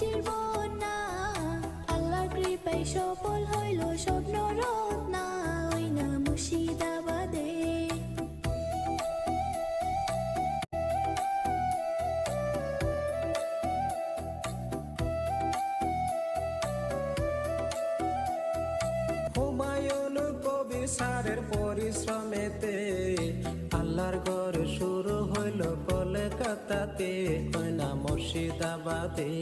খুশির বন্যা হইল স্বপ্ন রত্না, ওই না মুর্শিদাবাদে। হুমায়ুন কবি সারের পরিশ্রমেতে আল্লাহর ঘর শুরু হইল কলকাতাতে কয়না মুর্শিদাবাদে।